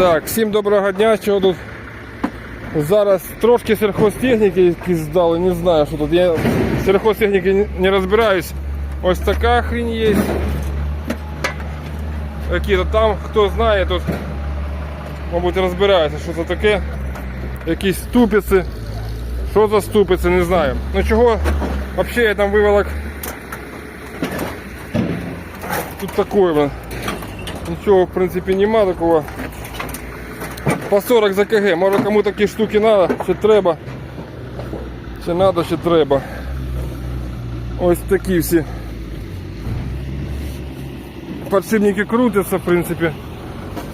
Так, всім доброго дня. Що тут зараз трошки сільхозтехніки якісь здали, не знаю, що тут. Я в сільхозтехніки не розбираюсь. Ось така хрінь є. Які-то там, хто знає, тут, мабуть, розбирається, що це таке. Якісь ступиці. Що за ступиці, не знаю. Ну чого, взагалі я там виволок. Тут такое. Нічого, в принципі, нема такого. По 40 за КГ. Може кому такі штуки треба, чи треба. Чи треба, чи треба. Ось такі всі. Подшипники крутяться, в принципі.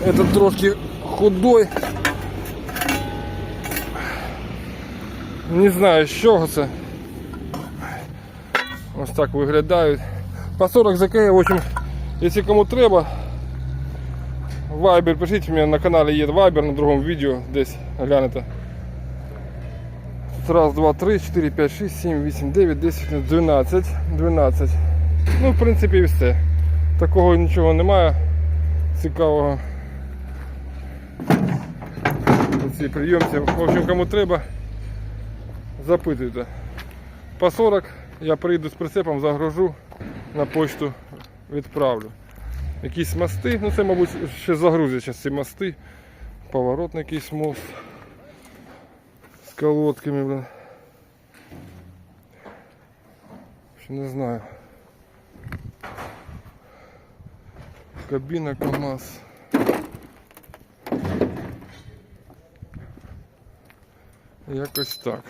Этот трошки худой. Не знаю, з чого це. Ось так виглядають. По 40 за КГ, в общем, якщо кому треба, Вайбер, пишіть, у мене на каналі є Вайбер на другому відео, десь глянете. Раз, два, три, 4, 5, 6, 7, 8, 9, 10, 12, 12. Ну, в принципі, і все. Такого нічого немає цікавого. Ці прийомці. В общем, кому треба, запитуйте. По 40 я прийду з прицепом, загружу на почту, відправлю. Якісь мости, ну це, мабуть, ще загрузять зараз ці мости. Поворотний якийсь мост з колодками, блин. Ще не знаю. Кабіна КАМАЗ. Якось так.